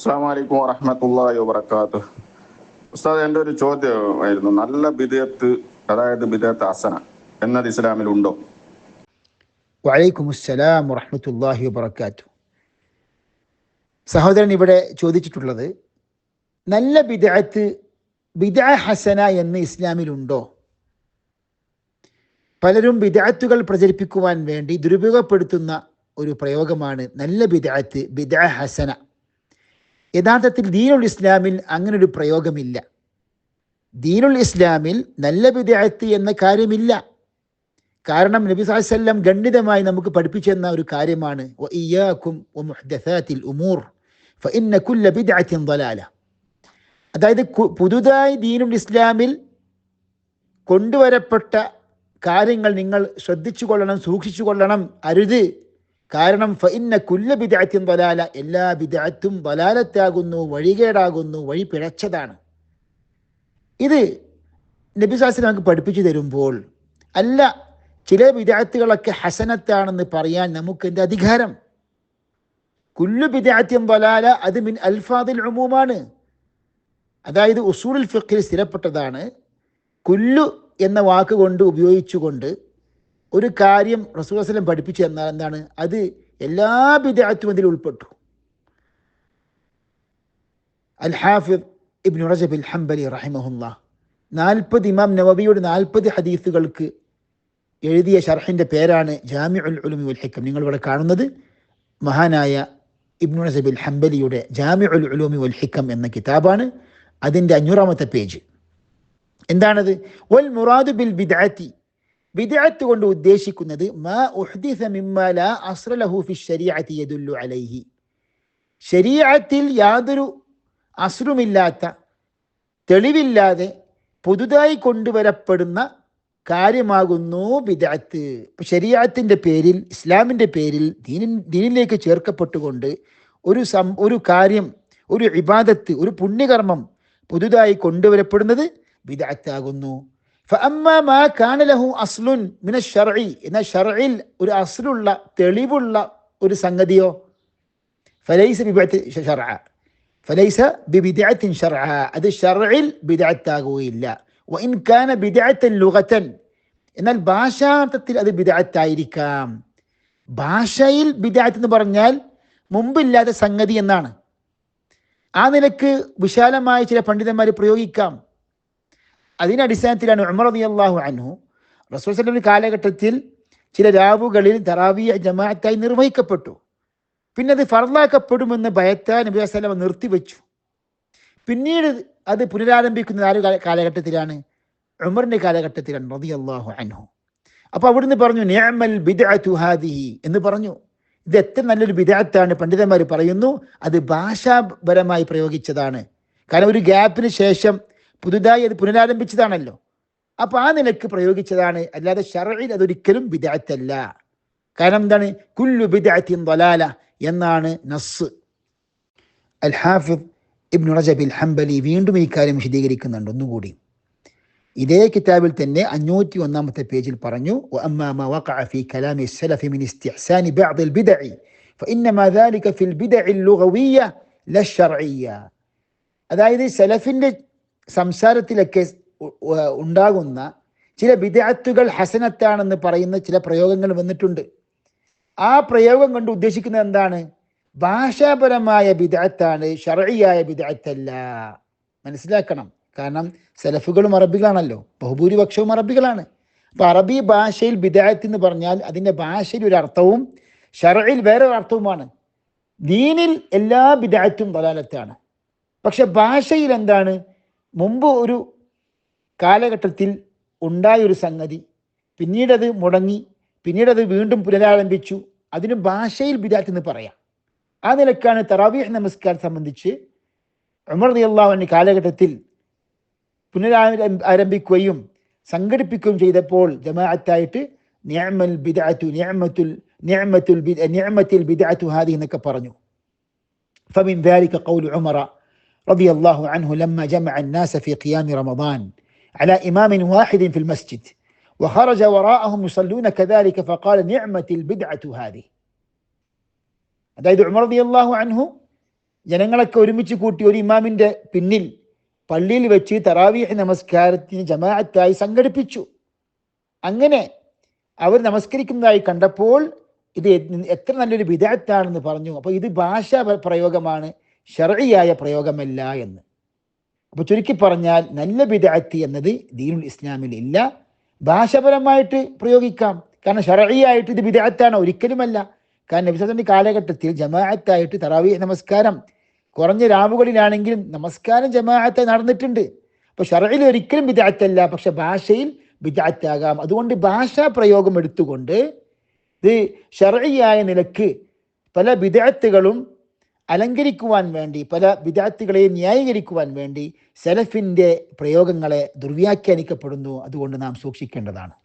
അസ്സാം വലൈക്കും വറഹമത്തല്ലാഹി ഉസ്താദ് എന്റെ ഒരു ചോദ്യമായിരുന്നു. നല്ല ബിദയത്ത് അതായത് ബിദയത്ത് ഹസന എന്നത് ഇസ്ലാമിൽ ഉണ്ടോ വലൈക്കും അസ്സലാം വറഹമത്തല്ലാഹി വബർക്കാത്തു സഹോദരൻ ഇവിടെ ചോദിച്ചിട്ടുള്ളത് നല്ല ബിദഅത്ത് ബിദഅ ഹസന എന്ന് ഇസ്ലാമിലുണ്ടോ? പലരും ബിദഅത്തുകൾ പ്രചരിപ്പിക്കുവാൻ വേണ്ടി ദുരുപയോഗപ്പെടുത്തുന്ന ഒരു പ്രയോഗമാണ് നല്ല ബിദഅത്ത് ബിദഅ ഹസന. യഥാർത്ഥത്തിൽ ദീനുൽ ഇസ്ലാമിൽ അങ്ങനെ ഒരു പ്രയോഗമില്ല. ദീനുൽ ഇസ്ലാമിൽ നല്ല വിദ്യാർത്ഥി എന്ന കാര്യമില്ല. കാരണം നബി സാഹസ്ല്ലാം ഖണ്ഡിതമായി നമുക്ക് പഠിപ്പിച്ചെന്ന ഒരു കാര്യമാണ്. ഉമൂർ. അതായത് പുതുതായി ദീനുൽ ഇസ്ലാമിൽ കൊണ്ടുവരപ്പെട്ട കാര്യങ്ങൾ നിങ്ങൾ ശ്രദ്ധിച്ചു കൊള്ളണം സൂക്ഷിച്ചു കൊള്ളണം അരുത്. കാരണം ഫഇന്ന കുല്ല ബിദ്അത്തിൻ ളലാല എല്ലാ ബിദഅത്തും ദലാലത്താകുന്നു വഴികേടാകുന്നു വഴി പിഴച്ചതാണ്. ഇത് നബി സാഹസ്ലം നമുക്ക് പഠിപ്പിച്ചു തരുമ്പോൾ അല്ല ചില വിദ്യാർത്ഥികളൊക്കെ ഹസനത്താണെന്ന് പറയാൻ നമുക്ക് എന്റെ അധികാരം? കുല്ലു വിദ്യാർത്ഥ്യം വലാല അത് മിൻ അൽഫാദിൽ ഉമൂമാണ്. അതായത് ഉസൂലുൽ ഫിഖിൽ സ്ഥിരപ്പെട്ടതാണ്. കുല്ലു എന്ന വാക്കുകൊണ്ട് ഉപയോഗിച്ചുകൊണ്ട് ഒരു കാര്യം റസൂൽ വസ്ലം പഠിപ്പിച്ചു തന്നാൽ എന്താണ്? അത് എല്ലാ വിദ്യാർത്ഥിയും അതിൽ ഉൾപ്പെട്ടു. അൽ ഹാഫിദ് ഇബ്നു റജബ് ഹംബലി റഹിമഹുല്ല. നാൽപ്പത് ഇമാം നവബിയുടെ നാൽപ്പത് ഹദീസുകൾക്ക് എഴുതിയ ഷർഹിന്റെ പേരാണ് ജാമിഉൽ ഉലുമി വൽ ഹിക്കം. നിങ്ങൾ ഇവിടെ കാണുന്നത് മഹാനായ ഇബ്നു നസബിൽ ഹംബലിയുടെ ജാമിഉൽ ഉലൂമി വൽ ഹിക്കം എന്ന കിതാബാണ്. അതിന്റെ അഞ്ഞൂറാമത്തെ പേജ്. എന്താണത്? ഒൽ മുറാദു ബിൽ ബിദ്അത്തി. ബിദ്അത്ത് കൊണ്ട് ഉദ്ദേശിക്കുന്നത് മാ യദുല്ലു അലൈഹി. ശരീഅത്തിൽ യാതൊരു അസ്റുമില്ലാത്ത തെളിവില്ലാതെ പുതുതായി കൊണ്ടുവരപ്പെടുന്ന കാര്യമാകുന്നു ബിദഅത്ത് ശരീഅത്തിന്റെ പേരിൽ ഇസ്ലാമിന്റെ പേരിൽ ദീനിൻ ദീനിലേക്ക് ചേർക്കപ്പെട്ടുകൊണ്ട് ഒരു സം ഒരു കാര്യം ഒരു ഇബാദത്ത് ഒരു പുണ്യകർമ്മം പുതുതായി കൊണ്ടുവരപ്പെടുന്നത് ബിദഅത്താകുന്നു അസ്ലുൻ എന്നാൽ ഷർഇൽ ഒരു അസ്ലുള്ള തെളിവുള്ള ഒരു സംഗതിയോ? ഫലൈസ ഫലൈസ ബിബിദഅത്തിൻ അത് ഷർഇൽ ബിദഅത്താകുകയില്ല. വഇൻ എന്നാൽ ഭാഷാർത്ഥത്തിൽ അത് ബിദഅത്തായിരിക്കാം. ഭാഷയിൽ ബിദഅത്ത് എന്ന് പറഞ്ഞാൽ മുമ്പില്ലാത്ത സംഗതി എന്നാണ്. ആ നിലയ്ക്ക് വിശാലമായ ചില പണ്ഡിതന്മാർ പ്രയോഗിക്കാം. അതിന്റെ അടിസ്ഥാനത്തിലാണ് ഉമർ അള്ളാഹു അൻഹു റസൂൽ സ്വലമിന്റെ കാലഘട്ടത്തിൽ ചില രാവുകളിൽ തറാവിയ ജമാഅത്തായി നിർവഹിക്കപ്പെട്ടു. പിന്നെ അത് ഫർദാക്കപ്പെടുമെന്ന് ഭയത്താൻ നബി വസ്ലമ നിർത്തിവെച്ചു. പിന്നീട് അത് പുനരാരംഭിക്കുന്നത് ആര് കാലഘട്ടത്തിലാണ്? ഉമറിന്റെ കാലഘട്ടത്തിലാണ് റളിയല്ലാഹു അൻഹു. അപ്പൊ അവിടുന്ന് പറഞ്ഞു നിഅമൽ ബിദ്അതു ഹാദിഹി എന്ന് പറഞ്ഞു. ഇത് എത്ര നല്ലൊരു ബിദാത്താണ് പണ്ഡിതന്മാർ പറയുന്നു. അത് ഭാഷാപരമായി പ്രയോഗിച്ചതാണ്. കാരണം ഒരു ഗ്യാപ്പിന് ശേഷം പുതുതായി അത് പുനരാരംഭിച്ചതാണല്ലോ. അപ്പൊ ആ നിലയ്ക്ക് പ്രയോഗിച്ചതാണ്. അല്ലാതെ ഷറയിൽ അതൊരിക്കലും വിദാത്തല്ല കാരണം എന്താണ്? കുല്ലു ബിദഅത്തിൻ ദലാല എന്നാണ് നസ് അൽ ഹാഫിദ് ഇബ്നു റജബ് അൽ ഹംബലി വീണ്ടും ഈ കാര്യം വിശദീകരിക്കുന്നുണ്ട് ഒന്നുകൂടി. ഇതേ കിതാബിൽ തന്നെ അഞ്ഞൂറ്റി ഒന്നാമത്തെ പേജിൽ പറഞ്ഞു وأما وقع في كلام السلف من استحسان بعض البدع فإنما ذلك في البدع اللغوية لا الشرعية അതായത് സലഫിന്റെ സംസാരത്തിലൊക്കെ ഉണ്ടാകുന്ന ചില ബിദഅത്തുകൾ ഹസനത്താണെന്ന് പറയുന്ന ചില പ്രയോഗങ്ങൾ വന്നിട്ടുണ്ട്. ആ പ്രയോഗം കൊണ്ട് ഉദ്ദേശിക്കുന്നത് എന്താണ്? ഭാഷാപരമായ ബിദഅത്താണ് ഷറയായ ബിദഅത്തല്ല മനസ്സിലാക്കണം. കാരണം സെലഫുകളും അറബികളാണല്ലോ. ബഹുഭൂരിപക്ഷവും അറബികളാണ്. അപ്പൊ അറബി ഭാഷയിൽ ബിദഅത്ത് എന്ന് പറഞ്ഞാൽ അതിന്റെ ഭാഷയിൽ ഒരു അർത്ഥവും ഷറയിൽ വേറെ അർത്ഥവുമാണ്. ദീനിൽ എല്ലാ വിദഗ്ധത്തും ദലാലത്താണ്. പക്ഷെ ഭാഷയിൽ എന്താണ്? മുമ്പ് ഒരു കാലഘട്ടത്തിൽ ഉണ്ടായൊരു സംഗതി. പിന്നീടത് മുടങ്ങി പിന്നീടത് വീണ്ടും പുനരാരംഭിച്ചു. അതിന് ഭാഷയിൽ ബിരാത്ത് എന്ന് പറയാം. ആ നിലക്കാണ് തറാവീഹ് നമസ്കാരം സംബന്ധിച്ച് ഉമർ അള്ളാഹുവിന്റെ കാലഘട്ടത്തിൽ പുനരാരംഭിക്കുകയും സംഘടിപ്പിക്കുകയും ചെയ്തപ്പോൾ ജമാഅത്തായിട്ട് നിയമൽ ബിദാത്തു നിയമത്തുൽ നിയമത്തുൽ നിയമത്തിൽ ബിദാത്തു ഹാദി എന്നൊക്കെ പറഞ്ഞു. ഫമിൻ ദാലിക കൗലു ഉമറ. رضي الله عنه لما جمع الناس في قيام رمضان على إمام واحد في المسجد وخرج وراءهم يصلون كذلك فقال نعمة البدعة هذه അതായത് ഉമർ റളിയല്ലാഹു അൻഹു ജനങ്ങളൊക്കെ ഒരുമിച്ച് കൂട്ടി ഒരു ഇമാമിന്റെ പിന്നിൽ പള്ളിയിൽ വെച്ച് തറാവീഹ് നമസ്കാരത്തിന് ജമാഅത്തായി സംഘടിപ്പിച്ചു അങ്ങനെ അവർ നമസ്കരിക്കുന്നതായി കണ്ടപ്പോൾ ഇത് എ- എത്ര നല്ലൊരു വിദഗ്ധാണെന്ന് പറഞ്ഞു അപ്പോൾ ഇത് ഭാഷാ പ- പ്രയോഗമാണ് ഷർഇയായ പ്രയോഗമല്ല എന്ന്. അപ്പോൾ ചുരുക്കി പറഞ്ഞാൽ നല്ല ബിദഅത്ത് എന്നത് ദീനുൽ ഇസ്ലാമിൽ ഇല്ല. ഭാഷപരമായിട്ട് പ്രയോഗിക്കാം. കാരണം ഷർഇയായിട്ട് ഇത് ബിദഅത്താണ് ഒരിക്കലുമല്ല. കാരണം നബിസത്തിന്റെ കാലഘട്ടത്തിൽ ജമാഅത്തായിട്ട് തറാവി നമസ്കാരം. കുറഞ്ഞ രാവുകളിലാണെങ്കിലും നമസ്കാരം ജമാഅത്തായി നടന്നിട്ടുണ്ട്. അപ്പൊ ഷറയിൽ ഒരിക്കലും ബിദഅത്തല്ല പക്ഷെ ഭാഷയിൽ ബിദഅത്താകാം. അതുകൊണ്ട് ഭാഷാ പ്രയോഗം എടുത്തുകൊണ്ട് ഇത് ഷറയായ നിലയ്ക്ക് പല വിദഗ്ധകളും അലങ്കരിക്കുവാൻ വേണ്ടി പല വിദ്യാർത്ഥികളെ ന്യായീകരിക്കുവാൻ വേണ്ടി സെലഫിന്റെ പ്രയോഗങ്ങളെ ദുർവ്യാഖ്യാനിക്കപ്പെടുന്നു. അതുകൊണ്ട് നാം സൂക്ഷിക്കേണ്ടതാണ്.